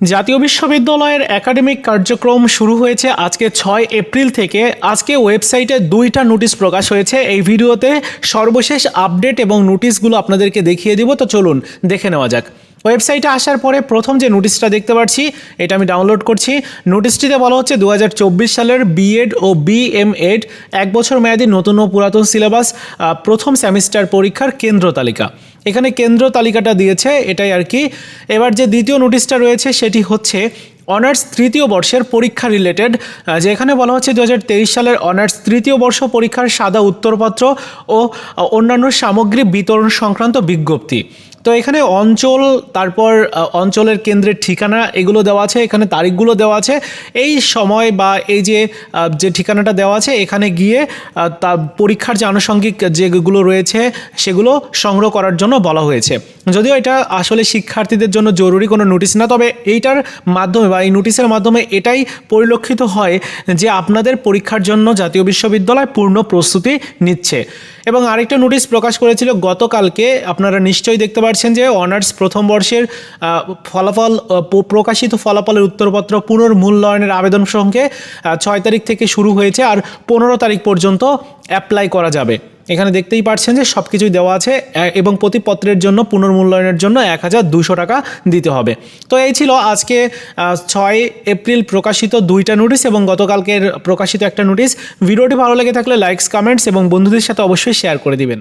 জাতীয় বিশ্ববিদ্যালয়ের একাডেমিক কার্যক্রম শুরু হয়েছে আজকে ছয় এপ্রিল থেকে। আজকে ওয়েবসাইটে দুইটা নোটিশ প্রকাশ হয়েছে। এই ভিডিওতে সর্বশেষ আপডেট এবং নোটিশগুলো আপনাদেরকে দেখিয়ে দিব। তো চলুন, দেখে নেওয়া যাক। ওয়েবসাইটে আসার পরে প্রথম যে নোটিশটা দেখতে পাচ্ছি এটা আমি ডাউনলোড করছি। নোটিশটিতে বলা হচ্ছে দু হাজার চব্বিশ সালের বিএড ও বিএমএড এক বছর মেয়াদী নতুন ও পুরাতন সিলেবাস প্রথম সেমিস্টার পরীক্ষার কেন্দ্র তালিকা। এখানে কেন্দ্র তালিকাটা দিয়েছে, এটাই আর কি। এবার যে দ্বিতীয় নোটিশটা রয়েছে, সেটি হচ্ছে অনার্স তৃতীয় বর্ষের পরীক্ষা রিলেটেড যেখানে বলা হচ্ছে দু হাজার তেইশ সালের অনার্স তৃতীয় বর্ষ পরীক্ষার সাদা উত্তরপত্র ও অন্যান্য সামগ্রী বিতরণ সংক্রান্ত বিজ্ঞপ্তি। তো এখানে অঞ্চল, তারপর অঞ্চলের কেন্দ্রের ঠিকানা এগুলো দেওয়া আছে, এখানে তারিখগুলো দেওয়া আছে। এই সময় বা এই যে যে ঠিকানাটা দেওয়া আছে, এখানে গিয়ে তা পরীক্ষার যে আনুষঙ্গিক যেগুলো রয়েছে, সেগুলো সংগ্রহ করার জন্য বলা হয়েছে। যদিও এটা আসলে শিক্ষার্থীদের জন্য জরুরি কোনো নোটিশ না, তবে এইটার মাধ্যমে বা এই নোটিশের মাধ্যমে এটাই পরিলক্ষিত হয় যে আপনাদের পরীক্ষার জন্য জাতীয় বিশ্ববিদ্যালয় পূর্ণ প্রস্তুতি নিচ্ছে। এবং আরেকটা নোটিশ প্রকাশ করেছিল গতকালকে, আপনারা নিশ্চয়ই দেখতে পাচ্ছেন যে অনার্স প্রথম বর্ষের ফলাফল প্রকাশিত ফলাফলের উত্তরপত্র পুনর্মূল্যায়নের আবেদন সঙ্গে ছয় তারিখ থেকে শুরু হয়েছে আর পনেরো তারিখ পর্যন্ত অ্যাপ্লাই করা যাবে। এখানে দেখতেই পাচ্ছেন যে সব কিছুই দেওয়া আছে এবং প্রতি পত্রের জন্য, পুনর্মূল্যায়নের জন্য এক হাজার দুশো টাকা দিতে হবে। তো এই ছিল আজকে ছয় এপ্রিল প্রকাশিত দুইটা নোটিশ এবং গতকালকের প্রকাশিত একটা নোটিশ ভিডিওটি ভালো লেগে থাকলে লাইকস কমেন্টস এবং বন্ধুদের সাথে অবশ্যই শেয়ার করে দিবেন।